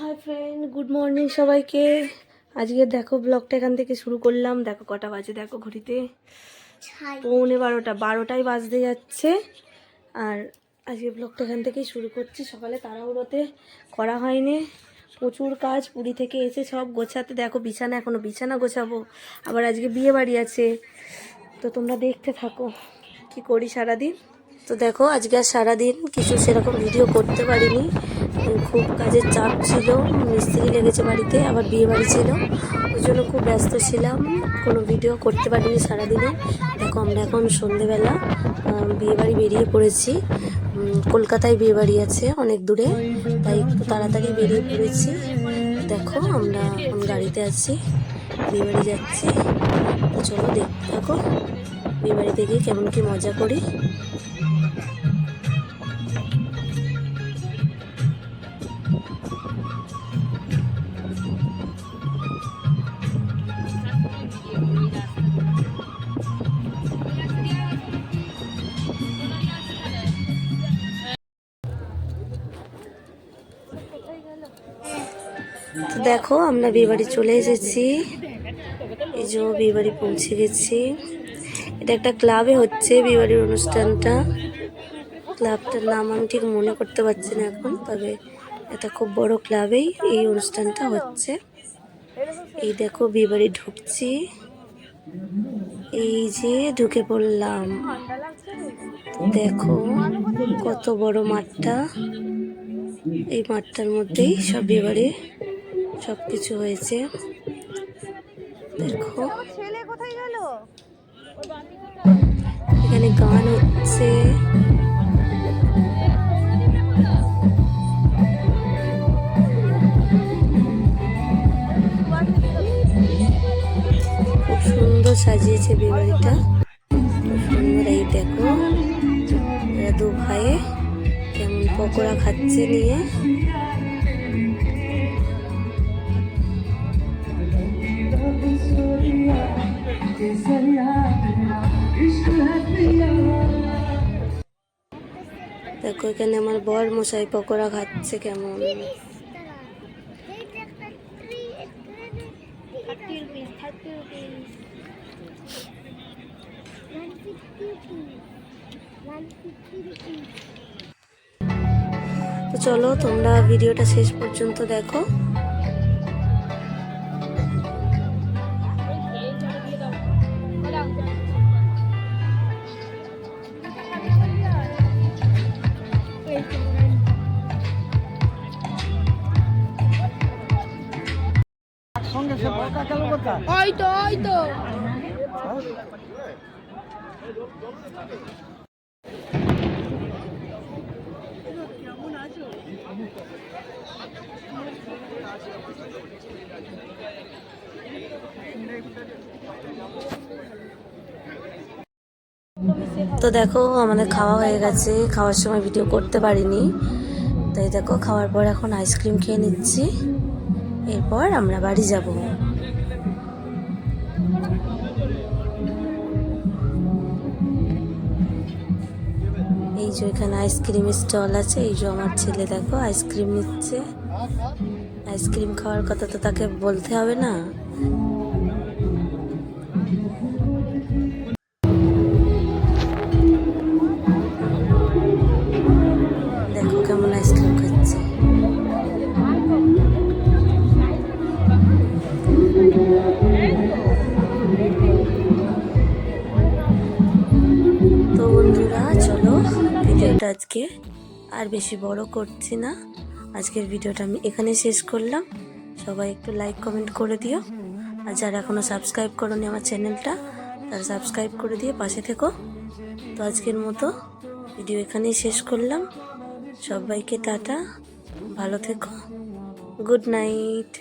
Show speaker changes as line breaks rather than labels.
Hi friend good morning সবাইকে। আজকে দেখো ব্লগটা এখান থেকে শুরু করলাম। দেখো কটা বাজে দেখো ঘড়িতে। পৌনে বারোটা বারোটায় বাজতে যাচ্ছে। আর আজকে ব্লগটা এখান থেকেই শুরু করছি। সকালে তাড়াহুড়োতে করা হয়নি। প্রচুর কাজ পুরী থেকে এসে সব গোছাতে। দেখো বিছানা এখনও বিছানা গোছাবো। আবার আজকে বিয়ে বাড়ি আছে। তো তোমরা দেখতে থাকো কি করি সারাদিন। তো দেখো আজকে আর সারাদিন কিছু সেরকম ভিডিও করতে পারিনি। খুব কাজের চাপ ছিল, মিস্ত্রি লেগেছে বাড়িতে, আবার বিয়ে বাড়ি ছিল। ওই জন্য খুব ব্যস্ত ছিলাম, কোনো ভিডিও করতে পারিনি সারাদিনে। দেখো, আমরা এখন সন্ধেবেলা বিয়ে বাড়ি বেরিয়ে পড়েছি। কলকাতায় বিয়ে বাড়ি আছে, অনেক দূরে, তাই একটু তাড়াতাড়ি বেরিয়ে পড়েছি। দেখো, আমরা গাড়িতে আছি, বিয়ে বাড়ি যাচ্ছি। চলো দেখতে থাকো, বিয়ে বাড়িতে গিয়ে কেমন কি মজা করি। তো দেখো, আমরা বিয়েবাড়ি চলে এসেছি। এই যে বিয়েবাড়ি পৌঁছে গেছি। এটা একটা ক্লাবে হচ্ছে বিয়েবাড়ির অনুষ্ঠানটা। ক্লাবটার নাম আমি ঠিক মনে করতে পারছি না এখন, তবে এটা খুব বড় ক্লাবেই এই অনুষ্ঠানটা হচ্ছে। এই দেখো, বিয়েবাড়ি ঢুকছি। এই যে ঢুকে পড়লাম। দেখো, কত বড় মাঠটা। এই মাঠটার মধ্যেই সব বিয়েবাড়ি সব কিছু হয়েছে। দেখো। এখানে গান হচ্ছে। খুব সুন্দর সাজিয়েছে বিয়েবাড়িটা সুন্দর এই দেখো। দু ভাইয়ে কেমন পকোড়া খাচ্ছে নিয়ে। দেখো, এখানে আমার বর মশাই পকোড়া খাচ্ছে কেমন। তো চলো, তোমরা ভিডিওটা শেষ পর্যন্ত দেখো।
ওই তো ওই তো।
তো দেখো আমাদের খাওয়া হয়ে গেছে। খাওয়ার সময় ভিডিও করতে পারিনি। তাই দেখো খাওয়ার পর এখন আইসক্রিম খেয়ে নিচ্ছি। এরপর আমরা বাড়ি যাব। এই যে এখানে আইসক্রিম স্টল আছে, এই যে আমার ছেলে দেখো আইসক্রিম নিচ্ছে। আইসক্রিম খাওয়ার কথা তো তাকে বলতে হবে না। আজকে। আর বেশি বড় করছি না। আজকের ভিডিওটা আমি এখানে শেষ করলাম। সবাই একটু লাইক কমেন্ট করে দিও। আর যারা এখনও সাবস্ক্রাইব করোনি আমার চ্যানেলটা, তারা সাবস্ক্রাইব করে দিয়ে পাশে থেকো। তো আজকের মতো ভিডিও এখানেই শেষ করলাম। সবাইকে টাটা। ভালো থেকো। Good night